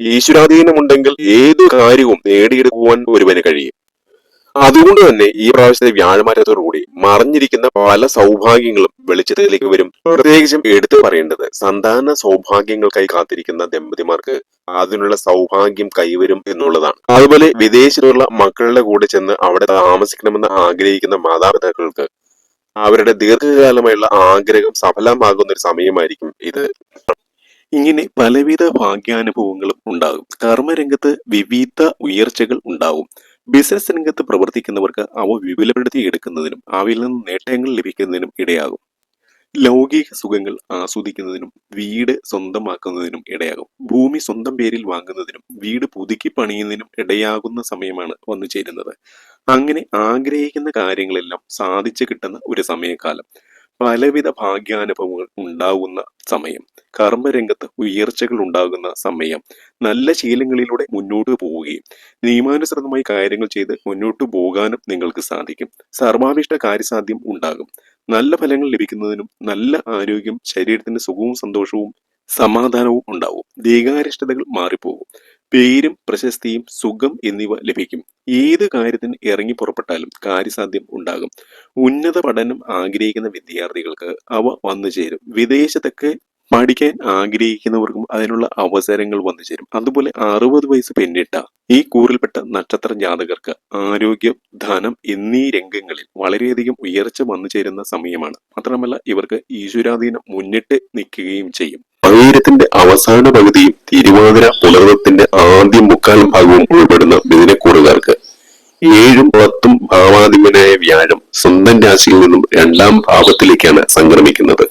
ഈശ്വരാധീനമുണ്ടെങ്കിൽ ഏതു കാര്യവും നേടിയെടുക്കുവാൻ ഒരുവന് കഴിയും. അതുകൊണ്ട് തന്നെ ഈ പ്രാവശ്യത്തെ വ്യാഴമാറ്റത്തോടുകൂടി മറിഞ്ഞിരിക്കുന്ന പല സൗഭാഗ്യങ്ങളും വെളിച്ചത്തിലേക്ക് വരും. പ്രത്യേകിച്ചും എടുത്തു പറയേണ്ടത് സന്താന സൗഭാഗ്യങ്ങൾക്കായി കാത്തിരിക്കുന്ന ദമ്പതിമാർക്ക് അതിനുള്ള സൗഭാഗ്യം കൈവരും എന്നുള്ളതാണ്. അതുപോലെ വിദേശത്തുള്ള മക്കളുടെ കൂടെ ചെന്ന് അവിടെ താമസിക്കണമെന്ന് ആഗ്രഹിക്കുന്ന മാതാപിതാക്കൾക്ക് അവരുടെ ദീർഘകാലമായുള്ള ആഗ്രഹം സഫലമാകുന്ന ഒരു സമയമായിരിക്കും ഇത്. ഇങ്ങനെ പലവിധ ഭാഗ്യാനുഭവങ്ങളും ഉണ്ടാകും. കർമ്മരംഗത്ത് വിവിധ ഉയർച്ചകൾ ഉണ്ടാവും ബിസിനസ് രംഗത്ത് പ്രവർത്തിക്കുന്നവർക്ക് അവ വിപുലപ്പെടുത്തി എടുക്കുന്നതിനും അവയിൽ നിന്ന് നേട്ടങ്ങൾ ലഭിക്കുന്നതിനും ഇടയാകും. ലൗകിക സുഖങ്ങൾ ആസ്വദിക്കുന്നതിനും വീട് സ്വന്തമാക്കുന്നതിനും ഇടയാകും. ഭൂമി സ്വന്തം പേരിൽ വാങ്ങുന്നതിനും വീട് പുതുക്കി പണിയുന്നതിനും ഇടയാകുന്ന സമയമാണ് വന്നു ചേരുന്നത്. അങ്ങനെ ആഗ്രഹിക്കുന്ന കാര്യങ്ങളെല്ലാം സാധിച്ചു കിട്ടുന്ന ഒരു സമയകാലം. പലവിധ ഭാഗ്യാനുഭവങ്ങൾ ഉണ്ടാകുന്ന സമയം. കർമ്മരംഗത്ത് ഉയർച്ചകൾ ഉണ്ടാകുന്ന സമയം. നല്ല ശീലങ്ങളിലൂടെ മുന്നോട്ട് പോവുകയും നിയമാനുസൃതമായി കാര്യങ്ങൾ ചെയ്ത് മുന്നോട്ട് പോകാനും നിങ്ങൾക്ക് സാധിക്കും. സർവാഭിഷ്ട കാര്യസാധ്യം ഉണ്ടാകും. നല്ല ഫലങ്ങൾ ലഭിക്കുന്നതിനും നല്ല ആരോഗ്യം ശരീരത്തിന് സുഖവും സന്തോഷവും സമാധാനവും ഉണ്ടാവും. ദീകാരിഷ്ടതകൾ മാറിപ്പോകും. പേരും പ്രശസ്തിയും സുഖം എന്നിവ ലഭിക്കും. ഏത് കാര്യത്തിന് ഇറങ്ങി പുറപ്പെട്ടാലും കാര്യസാധ്യം ഉണ്ടാകും. ഉന്നത പഠനം ആഗ്രഹിക്കുന്ന വിദ്യാർത്ഥികൾക്ക് അവ വന്നു ചേരും വിദേശത്തൊക്കെ പഠിക്കാൻ ആഗ്രഹിക്കുന്നവർക്കും അതിനുള്ള അവസരങ്ങൾ വന്നു ചേരും. അതുപോലെ അറുപത് വയസ്സ് പിന്നിട്ട ഈ കൂറിൽപ്പെട്ട നക്ഷത്ര ജാതകർക്ക് ആരോഗ്യം ധനം എന്നീ രംഗങ്ങളിൽ വളരെയധികം ഉയർച്ച വന്നു ചേരുന്ന സമയമാണ്. മാത്രമല്ല ഇവർക്ക് ഈശ്വരാധീനം മുന്നിട്ട് നിൽക്കുകയും ചെയ്യും. ആയിരത്തിന്റെ അവസാന പകുതിയും തിരുവാതിര പുലർന്നത്തിന്റെ ആദ്യ മുക്കാൽ ഭാഗവും ഉൾപ്പെടുന്ന മിഥുനക്കൂറുകാർക്ക് ഏഴും പത്തും ഭാവാധിപനായ വ്യാഴം സ്വന്തം രാശിയിൽ നിന്നും രണ്ടാം ഭാവത്തിലേക്കാണ് സംക്രമിക്കുന്നത്.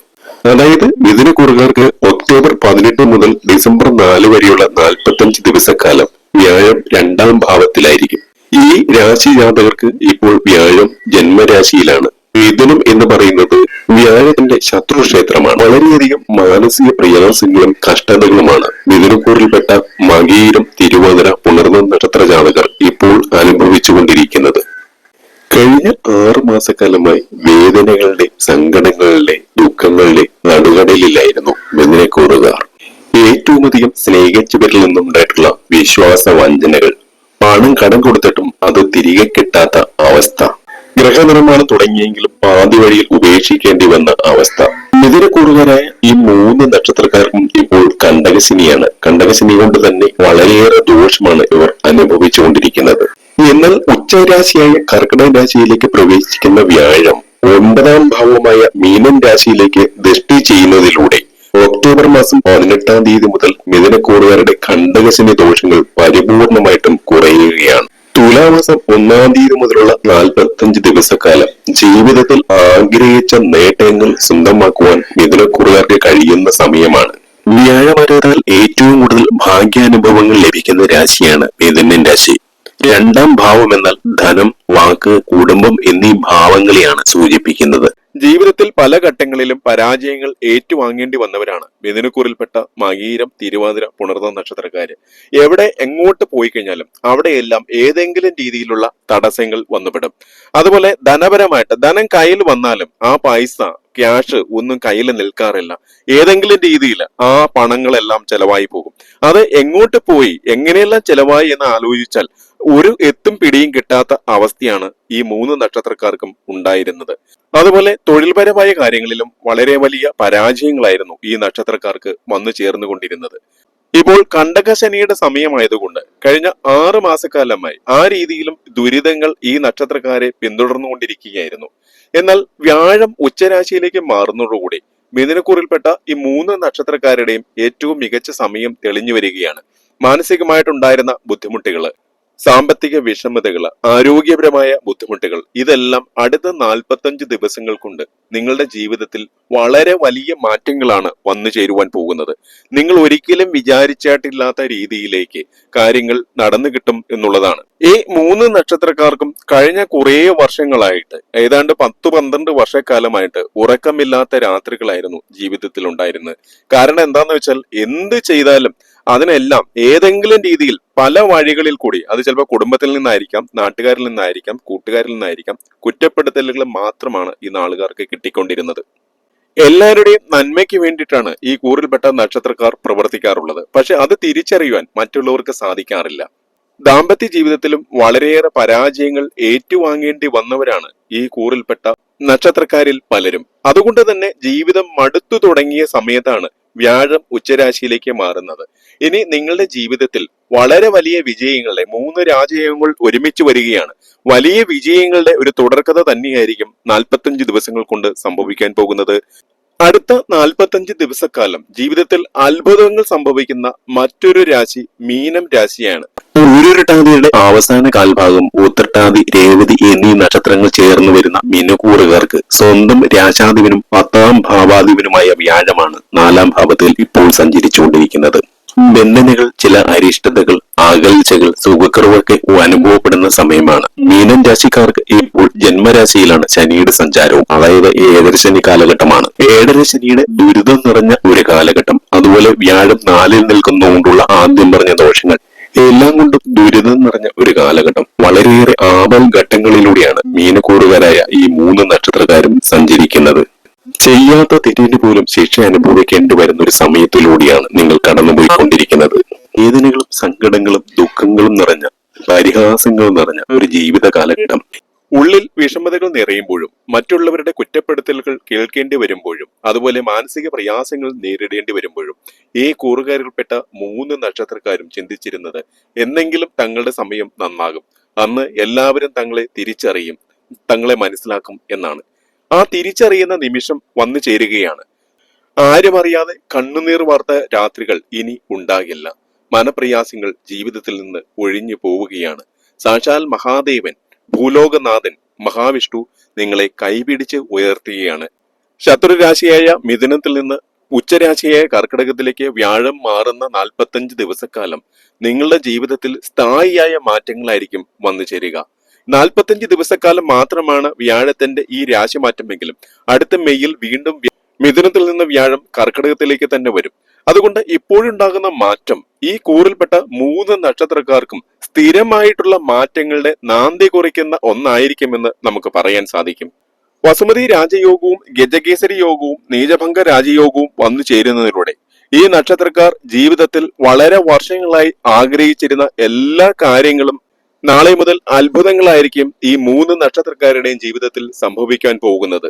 അതായത് മിഥുന കുറുകാർക്ക് ഒക്ടോബർ പതിനെട്ട് മുതൽ ഡിസംബർ നാല് വരെയുള്ള നാൽപ്പത്തഞ്ച് ദിവസക്കാലം വ്യാഴം രണ്ടാം ഭാവത്തിലായിരിക്കും. ഈ രാശി ജാതകർക്ക് ഇപ്പോൾ വ്യാഴം ജന്മരാശിയിലാണ്. മിഥുനം എന്ന് പറയുന്നത് വ്യാഴത്തിന്റെ ശത്രുക്ഷേത്രമാണ് വളരെയധികം മാനസിക പ്രയാസങ്ങളും കഷ്ടതകളുമാണ്. മിഥുനക്കൂറിൽപ്പെട്ട മകീരം തിരുവാതിര പുണർന്ന നക്ഷത്ര ജാതകർ ഇപ്പോൾ അനുഭവിച്ചുകൊണ്ടിരിക്കുന്നത്. കഴിഞ്ഞ ആറു മാസക്കാലമായി വേദനകളുടെ സങ്കടങ്ങളുടെ ദുഃഖങ്ങളുടെ നടുകടലിലായിരുന്നു മിഥുനക്കൂറുകാർ ഏറ്റവും അധികം സ്നേഹിച്ചവരിൽ നിന്നുണ്ടായിട്ടുള്ള വിശ്വാസ വഞ്ചനകൾ പണം കടം കൊടുത്തിട്ടും അത് തിരികെ കിട്ടാത്ത അവസ്ഥ. ഗ്രഹനിർമ്മാണം തുടങ്ങിയെങ്കിലും പാതി വഴിയിൽ ഉപേക്ഷിക്കേണ്ടി വന്ന അവസ്ഥ. മിഥുനക്കൂറുകാരായ ഈ മൂന്ന് നക്ഷത്രക്കാർക്കും ഇപ്പോൾ കണ്ടകശിനിയാണ്. കണ്ടകശിനി കൊണ്ട് തന്നെ വളരെയേറെ ദോഷമാണ് ഇവർ അനുഭവിച്ചുകൊണ്ടിരിക്കുന്നത്. എന്നാൽ ഉച്ചരാശിയായ കർക്കിടക രാശിയിലേക്ക് പ്രവേശിക്കുന്ന വ്യാഴം ഒമ്പതാം ഭാവമായ മീനൻ രാശിയിലേക്ക് ദൃഷ്ടി ചെയ്യുന്നതിലൂടെ ഒക്ടോബർ മാസം പതിനെട്ടാം തീയതി മുതൽ മിഥുനക്കൂറുകാരുടെ കണ്ടകശിന്റെ ദോഷങ്ങൾ പരിപൂർണമായിട്ടും കുറയുകയാണ്. തുലാമാസം ഒന്നാം തീയതി മുതലുള്ള നാൽപ്പത്തഞ്ച് ദിവസക്കാലം ജീവിതത്തിൽ ആഗ്രഹിച്ച നേട്ടങ്ങൾ സ്വന്തമാക്കുവാൻ മിഥുനക്കൂറുകാർക്ക് കഴിയുന്ന സമയമാണ്. വ്യാഴമരത്താൽ ഏറ്റവും കൂടുതൽ ഭാഗ്യാനുഭവങ്ങൾ ലഭിക്കുന്ന രാശിയാണ് മിഥുനൻ രാശി. രണ്ടാം ഭാവം എന്നാൽ ധനം വാക്ക് കുടുംബം എന്നീ ഭാവങ്ങളെയാണ് സൂചിപ്പിക്കുന്നത്. ജീവിതത്തിൽ പല ഘട്ടങ്ങളിലും പരാജയങ്ങൾ ഏറ്റുവാങ്ങേണ്ടി വന്നവരാണ്. ബിദിനക്കൂറിൽപ്പെട്ട മകീരം തിരുവാതിര പുണർന്ന നക്ഷത്രക്കാര്. എവിടെ എങ്ങോട്ട് പോയി കഴിഞ്ഞാലും അവിടെയെല്ലാം ഏതെങ്കിലും രീതിയിലുള്ള തടസ്സങ്ങൾ വന്നുപെടും. അതുപോലെ ധനപരമായിട്ട് ധനം കയ്യിൽ വന്നാലും ആ പൈസ ക്യാഷ് ഒന്നും കയ്യിൽ നിൽക്കാറില്ല. ഏതെങ്കിലും രീതിയിൽ ആ പണങ്ങളെല്ലാം ചെലവായി പോകും. അത് എങ്ങോട്ട് പോയി എങ്ങനെയെല്ലാം ചെലവായി എന്ന് ആലോചിച്ചാൽ ഒരു എത്തും പിടിയും കിട്ടാത്ത അവസ്ഥയാണ് ഈ മൂന്ന് നക്ഷത്രക്കാർക്കും ഉണ്ടായിരുന്നത്. അതുപോലെ തൊഴിൽപരമായ കാര്യങ്ങളിലും വളരെ വലിയ പരാജയങ്ങളായിരുന്നു ഈ നക്ഷത്രക്കാർക്ക് വന്നു ചേർന്നുകൊണ്ടിരുന്നത്. ഇപ്പോൾ കണ്ടകശനിയുടെ സമയമായതുകൊണ്ട് കഴിഞ്ഞ ആറ് മാസക്കാലമായി ആ രീതിയിലും ദുരിതങ്ങൾ ഈ നക്ഷത്രക്കാരെ പിന്തുടർന്നുകൊണ്ടിരിക്കുകയായിരുന്നു. എന്നാൽ വ്യാഴം ഉച്ചരാശിയിലേക്ക് മാറുന്നതോടുകൂടി മിഥുനക്കൂറിൽപ്പെട്ട ഈ മൂന്ന് നക്ഷത്രക്കാരുടെയും ഏറ്റവും മികച്ച സമയം തെളിഞ്ഞു വരികയാണ്. മാനസികമായിട്ടുണ്ടായിരുന്ന ബുദ്ധിമുട്ടുകൾ സാമ്പത്തിക വിഷമതകൾ ആരോഗ്യപരമായ ബുദ്ധിമുട്ടുകൾ ഇതെല്ലാം അടുത്ത നാൽപ്പത്തഞ്ച് ദിവസങ്ങൾ കൊണ്ട് നിങ്ങളുടെ ജീവിതത്തിൽ വളരെ വലിയ മാറ്റങ്ങളാണ് വന്നു ചേരുവാൻ പോകുന്നത്. നിങ്ങൾ ഒരിക്കലും വിചാരിച്ചിട്ടില്ലാത്ത രീതിയിലേക്ക് കാര്യങ്ങൾ നടന്നു കിട്ടും എന്നുള്ളതാണ്. ഈ മൂന്ന് നക്ഷത്രക്കാർക്കും കഴിഞ്ഞ കുറേ വർഷങ്ങളായിട്ട് ഏതാണ്ട് പത്ത് പന്ത്രണ്ട് വർഷക്കാലമായിട്ട് ഉറക്കമില്ലാത്ത രാത്രികളായിരുന്നു ജീവിതത്തിൽ ഉണ്ടായിരുന്നത് കാരണം എന്താന്ന് വെച്ചാൽ എന്ത് ചെയ്താലും അതിനെല്ലാം ഏതെങ്കിലും രീതിയിൽ പല വഴികളിൽ കൂടി അത് ചിലപ്പോൾ കുടുംബത്തിൽ നിന്നായിരിക്കാം നാട്ടുകാരിൽ നിന്നായിരിക്കാം കൂട്ടുകാരിൽ നിന്നായിരിക്കാം കുറ്റപ്പെടുത്തലുകൾ മാത്രമാണ് ഈ നാളുകാർക്ക് കിട്ടിക്കൊണ്ടിരുന്നത്. എല്ലാവരുടെയും നന്മയ്ക്ക് വേണ്ടിയിട്ടാണ് ഈ കൂറിൽപ്പെട്ട നക്ഷത്രക്കാർ പ്രവർത്തിക്കാറുള്ളത്. പക്ഷെ അത് തിരിച്ചറിയുവാൻ മറ്റുള്ളവർക്ക് സാധിക്കാറില്ല. ദാമ്പത്യ ജീവിതത്തിലും വളരെയേറെ പരാജയങ്ങൾ ഏറ്റുവാങ്ങേണ്ടി വന്നവരാണ് ഈ കൂറിൽപ്പെട്ട നക്ഷത്രക്കാരിൽ പലരും. അതുകൊണ്ട് തന്നെ ജീവിതം മടുത്തു തുടങ്ങിയ സമയത്താണ് വ്യാഴം ഉച്ചരാശിയിലേക്ക് മാറുന്നത്. ഇനി നിങ്ങളുടെ ജീവിതത്തിൽ വളരെ വലിയ വിജയങ്ങളെ മൂന്ന് രാജയോഗങ്ങൾ ഒരുമിച്ച് വരികയാണ്. വലിയ വിജയങ്ങളുടെ ഒരു തുടർക്കഥ തന്നെയായിരിക്കും നാൽപ്പത്തഞ്ച് ദിവസങ്ങൾ കൊണ്ട് സംഭവിക്കാൻ പോകുന്നത്. അടുത്ത നാൽപ്പത്തഞ്ച് ദിവസക്കാലം ജീവിതത്തിൽ അത്ഭുതങ്ങൾ സംഭവിക്കുന്ന മറ്റൊരു രാശി മീനം രാശിയാണ്. ഊരുരുട്ടാതിയുടെ അവസാന കാൽഭാഗം ഉത്രട്ടാതി രേവതി എന്നീ നക്ഷത്രങ്ങൾ ചേർന്ന് വരുന്ന മിനുകൂറുകാർക്ക് സ്വന്തം രാശാധിപനും പത്താം ഭാവാധിപനുമായ വ്യാഴമാണ് നാലാം ഭാവത്തിൽ ഇപ്പോൾ സഞ്ചരിച്ചുകൊണ്ടിരിക്കുന്നത്. ബന്ധനകൾ ചില അരിഷ്ടതകൾ അകൽച്ചകൾ സുഖക്കുറവൊക്കെ അനുഭവപ്പെടുന്ന സമയമാണ്. മീനൻ രാശിക്കാർക്ക് ഇപ്പോൾ ജന്മരാശിയിലാണ് ശനിയുടെ സഞ്ചാരവും. അതായത് ഏഴര ശനി കാലഘട്ടമാണ്. ഏഴര ശനിയുടെ ദുരിതം നിറഞ്ഞ ഒരു കാലഘട്ടം. അതുപോലെ വ്യാഴം നാലിൽ നിൽക്കുന്നതുകൊണ്ടുള്ള ആദ്യം പറഞ്ഞ ദോഷങ്ങൾ. എല്ലാം കൊണ്ടും ദുരിതം നിറഞ്ഞ ഒരു കാലഘട്ടം. വളരെയേറെ ആപൽ ഘട്ടങ്ങളിലൂടെയാണ് മീനക്കൂറുകാരായ ഈ മൂന്ന് നക്ഷത്രക്കാരും സഞ്ചരിക്കുന്നത്. ചെയ്യാത്ത തെറ്റിന് പോലും ശിക്ഷ അനുഭവിക്കേണ്ടി വരുന്ന ഒരു സമയത്തിലൂടെയാണ് നിങ്ങൾ കടന്നുപോയിക്കൊണ്ടിരിക്കുന്നത്. വേദനകളും സങ്കടങ്ങളും ദുഃഖങ്ങളും നിറഞ്ഞ പരിഹാസങ്ങളും നിറഞ്ഞ ഒരു ജീവിത കാലഘട്ടം. ഉള്ളിൽ വിഷമതകൾ നിറയുമ്പോഴും മറ്റുള്ളവരുടെ കുറ്റപ്പെടുത്തലുകൾ കേൾക്കേണ്ടി വരുമ്പോഴും അതുപോലെ മാനസിക പ്രയാസങ്ങൾ നേരിടേണ്ടി വരുമ്പോഴും ഈ കൂറുകാരിൽപ്പെട്ട മൂന്ന് നക്ഷത്രക്കാരും ചിന്തിച്ചിരുന്നത് എന്നെങ്കിലും തങ്ങളുടെ സമയം നന്നാകും. അന്ന് എല്ലാവരും തങ്ങളെ തിരിച്ചറിയും തങ്ങളെ മനസ്സിലാക്കും എന്നാണ്. ആ തിരിച്ചറിയുന്ന നിമിഷം വന്നു ചേരുകയാണ് ആരും അറിയാതെ കണ്ണുനീർ വാർത്ത രാത്രികൾ ഇനി ഉണ്ടാകില്ല. മനപ്രയാസങ്ങൾ ജീവിതത്തിൽ നിന്ന് ഒഴിഞ്ഞു പോവുകയാണ്. സാക്ഷാൽ മഹാദേവൻ ഭൂലോകനാഥൻ മഹാവിഷ്ണു നിങ്ങളെ കൈപിടിച്ച് ഉയർത്തുകയാണ്. ശത്രുരാശിയായ മിഥുനത്തിൽ നിന്ന് ഉച്ചരാശിയായ കർക്കിടകത്തിലേക്ക് വ്യാഴം മാറുന്ന നാൽപ്പത്തഞ്ച് ദിവസക്കാലം നിങ്ങളുടെ ജീവിതത്തിൽ സ്ഥായിയായ മാറ്റങ്ങളായിരിക്കും വന്നു ചേരുക. നാൽപ്പത്തഞ്ച് ദിവസക്കാലം മാത്രമാണ് വ്യാഴത്തിന്റെ ഈ രാശിമാറ്റമെങ്കിലും അടുത്ത മെയ്യിൽ വീണ്ടും മിഥുനത്തിൽ നിന്ന് വ്യാഴം കർക്കിടകത്തിലേക്ക് തന്നെ വരും. അതുകൊണ്ട് ഇപ്പോഴുണ്ടാകുന്ന മാറ്റം ഈ കൂറിൽപ്പെട്ട മൂന്ന് നക്ഷത്രക്കാർക്കും സ്ഥിരമായിട്ടുള്ള മാറ്റങ്ങളുടെ നാന്തി കുറിക്കുന്ന ഒന്നായിരിക്കുമെന്ന് നമുക്ക് പറയാൻ സാധിക്കും. വസുമതി രാജയോഗവും ഗജകേസരി യോഗവും നീചഭംഗ രാജയോഗവും വന്നു ചേരുന്നതിലൂടെ ഈ നക്ഷത്രക്കാർ ജീവിതത്തിൽ വളരെ വർഷങ്ങളായി ആഗ്രഹിച്ചിരുന്ന എല്ലാ കാര്യങ്ങളും നാളെ മുതൽ അത്ഭുതങ്ങളായിരിക്കും ഈ മൂന്ന് നക്ഷത്രക്കാരുടെയും ജീവിതത്തിൽ സംഭവിക്കാൻ പോകുന്നത്.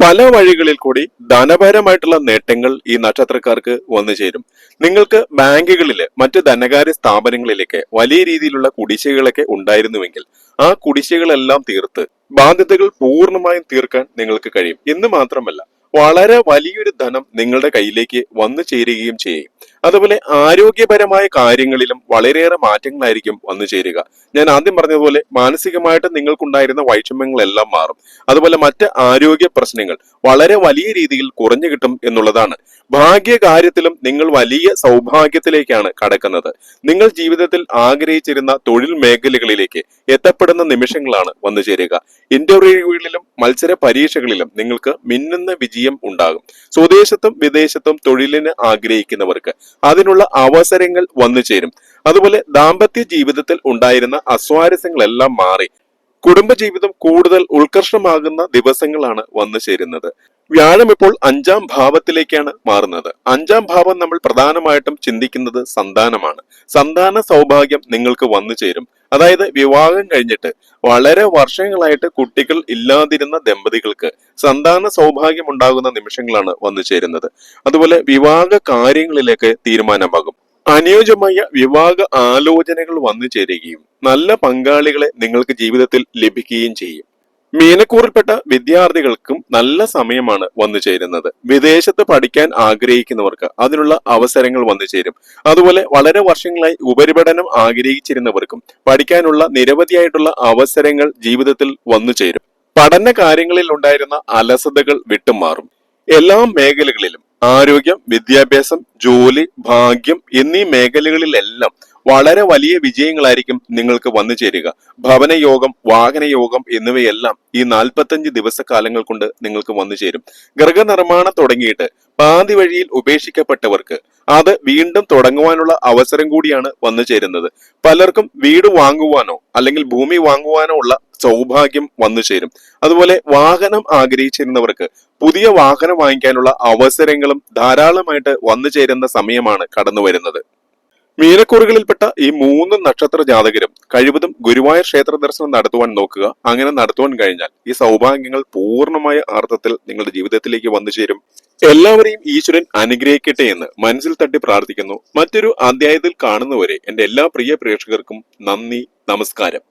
പല വഴികളിൽ കൂടി ധനപരമായിട്ടുള്ള നേട്ടങ്ങൾ ഈ നക്ഷത്രക്കാർക്ക് വന്നു ചേരും. നിങ്ങൾക്ക് ബാങ്കുകളിൽ മറ്റ് ധനകാര്യ സ്ഥാപനങ്ങളിലേക്ക് വലിയ രീതിയിലുള്ള കുടിശ്ശികളൊക്കെ ഉണ്ടായിരുന്നുവെങ്കിൽ ആ കുടിശ്ശികളെല്ലാം തീർത്ത് ബാധ്യതകൾ പൂർണമായും തീർക്കാൻ നിങ്ങൾക്ക് കഴിയും. എന്ന് മാത്രമല്ല വളരെ വലിയൊരു ധനം നിങ്ങളുടെ കയ്യിലേക്ക് വന്നു ചേരുകയും ചെയ്യും. അതുപോലെ ആരോഗ്യപരമായ കാര്യങ്ങളിലും വളരെയേറെ മാറ്റങ്ങളായിരിക്കും വന്നു ചേരുക. ഞാൻ ആദ്യം പറഞ്ഞതുപോലെ മാനസികമായിട്ട് നിങ്ങൾക്കുണ്ടായിരുന്ന വൈഷമ്യങ്ങളെല്ലാം മാറും. അതുപോലെ മറ്റ് ആരോഗ്യ പ്രശ്നങ്ങൾ വളരെ വലിയ രീതിയിൽ കുറഞ്ഞു കിട്ടും എന്നുള്ളതാണ്. ഭാഗ്യകാര്യത്തിലും നിങ്ങൾ വലിയ സൗഭാഗ്യത്തിലേക്കാണ് കടക്കുന്നത്. നിങ്ങൾ ജീവിതത്തിൽ ആഗ്രഹിച്ചിരുന്ന തൊഴിൽ മേഖലകളിലേക്ക് എത്തപ്പെടുന്ന നിമിഷങ്ങളാണ് വന്നു ചേരുക. ഇന്റർവ്യൂകളിലും മത്സര പരീക്ഷകളിലും നിങ്ങൾക്ക് മിന്നുന്ന വിജയം ഉണ്ടാകും. സ്വദേശത്തും വിദേശത്തും തൊഴിലിന് ആഗ്രഹിക്കുന്നവർക്ക് അതിനുള്ള അവസരങ്ങൾ വന്നു ചേരും അതുപോലെ ദാമ്പത്യ ജീവിതത്തിൽ ഉണ്ടായിരുന്ന അസ്വാരസ്യങ്ങളെല്ലാം മാറി. കുടുംബജീവിതം കൂടുതൽ ഉത്കർഷമാകുന്ന ദിവസങ്ങളാണ് വന്നു ചേരുന്നത്. വ്യാഴം ഇപ്പോൾ അഞ്ചാം ഭാവത്തിലേക്കാണ് മാറുന്നത്. അഞ്ചാം ഭാവം നമ്മൾ പ്രധാനമായിട്ടും ചിന്തിക്കുന്നത് സന്താനമാണ്. സന്താന സൗഭാഗ്യം നിങ്ങൾക്ക് വന്നു ചേരും. അതായത് വിവാഹം കഴിഞ്ഞിട്ട് വളരെ വർഷങ്ങളായിട്ട് കുട്ടികൾ ഇല്ലാതിരുന്ന ദമ്പതികൾക്ക് സന്താന സൗഭാഗ്യം ഉണ്ടാകുന്ന നിമിഷങ്ങളാണ് വന്നു ചേരുന്നത്. അതുപോലെ വിവാഹ കാര്യങ്ങളിലേക്ക് തീരുമാനമാകും. അനുയോജ്യമായ വിവാഹ ആലോചനകൾ വന്നു ചേരുകയും നല്ല പങ്കാളികളെ നിങ്ങൾക്ക് ജീവിതത്തിൽ ലഭിക്കുകയും ചെയ്യും. മീനക്കൂറിൽപ്പെട്ട വിദ്യാർത്ഥികൾക്കും നല്ല സമയമാണ് വന്നു ചേരുന്നത്. വിദേശത്ത് പഠിക്കാൻ ആഗ്രഹിക്കുന്നവർക്ക് അതിനുള്ള അവസരങ്ങൾ വന്നു ചേരും. അതുപോലെ വളരെ വർഷങ്ങളായി ഉപരിപഠനം ആഗ്രഹിച്ചിരുന്നവർക്കും പഠിക്കാനുള്ള നിരവധിയായിട്ടുള്ള അവസരങ്ങൾ ജീവിതത്തിൽ വന്നു ചേരും. പഠന കാര്യങ്ങളിൽ ഉണ്ടായിരുന്ന അലസതകൾ വിട്ടുമാറും. എല്ലാ മേഖലകളിലും ആരോഗ്യം വിദ്യാഭ്യാസം ജോലി ഭാഗ്യം എന്നീ മേഖലകളിലെല്ലാം വളരെ വലിയ വിജയങ്ങളായിരിക്കും നിങ്ങൾക്ക് വന്നു ചേരുക. ഭവനയോഗം വാഹനയോഗം എന്നിവയെല്ലാം ഈ നാൽപ്പത്തഞ്ച് ദിവസക്കാലങ്ങൾ കൊണ്ട് നിങ്ങൾക്ക് വന്നു ചേരും. ഗൃഹനിർമ്മാണം തുടങ്ങിയിട്ട് പാതി വഴിയിൽ ഉപേക്ഷിക്കപ്പെട്ടവർക്ക് അത് വീണ്ടും തുടങ്ങുവാനുള്ള അവസരം കൂടിയാണ് വന്നു ചേരുന്നത്. പലർക്കും വീട് വാങ്ങുവാനോ അല്ലെങ്കിൽ ഭൂമി വാങ്ങുവാനോ ഉള്ള സൗഭാഗ്യം വന്നു ചേരും. അതുപോലെ വാഹനം ആഗ്രഹിച്ചിരുന്നവർക്ക് പുതിയ വാഹനം വാങ്ങിക്കാനുള്ള അവസരങ്ങളും ധാരാളമായിട്ട് വന്നു ചേരുന്ന സമയമാണ് കടന്നു വരുന്നത്. മീനക്കൂറുകളിൽപ്പെട്ട ഈ മൂന്ന് നക്ഷത്ര ജാതകരും കഴിവതും ഗുരുവായൂർ ക്ഷേത്ര ദർശനം നടത്തുവാൻ നോക്കുക. അങ്ങനെ നടത്തുവാൻ കഴിഞ്ഞാൽ ഈ സൗഭാഗ്യങ്ങൾ പൂർണമായ അർത്ഥത്തിൽ നിങ്ങളുടെ ജീവിതത്തിലേക്ക് വന്നു ചേരും. എല്ലാവരെയും ഈശ്വരൻ അനുഗ്രഹിക്കട്ടെ എന്ന് മനസ്സിൽ തട്ടി പ്രാർത്ഥിക്കുന്നു. മറ്റൊരു അധ്യായത്തിൽ കാണുന്നവരെ എന്റെ എല്ലാ പ്രിയ പ്രേക്ഷകർക്കും നന്ദി നമസ്കാരം.